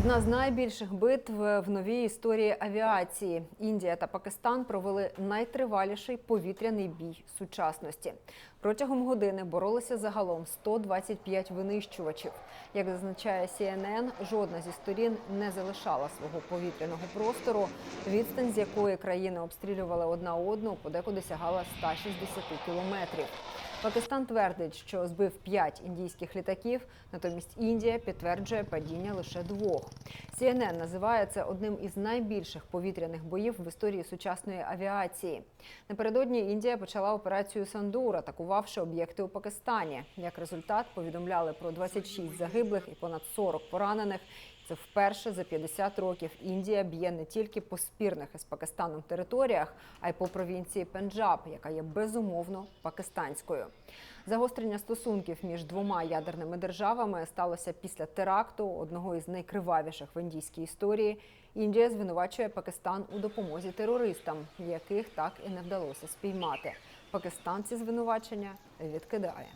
Одна з найбільших битв в новій історії авіації. Індія та Пакистан провели найтриваліший повітряний бій сучасності. Протягом години боролися загалом 125 винищувачів. Як зазначає CNN, жодна зі сторін не залишала свого повітряного простору. Відстань, з якої країни обстрілювали одна одну, подекуди сягала 160 кілометрів. Пакистан твердить, що збив п'ять індійських літаків, натомість Індія підтверджує падіння лише двох. CNN називає це одним із найбільших повітряних боїв в історії сучасної авіації. Напередодні Індія почала операцію Сандур, атакувавши об'єкти у Пакистані. Як результат, повідомляли про 26 загиблих і понад 40 поранених. Це вперше за 50 років Індія б'є не тільки по спірних із Пакистаном територіях, а й по провінції Пенджаб, яка є безумовно пакистанською. Загострення стосунків між двома ядерними державами сталося після теракту, одного із найкривавіших в індійській історії. Індія звинувачує Пакистан у допомозі терористам, яких так і не вдалося спіймати. Пакистан ці звинувачення відкидає.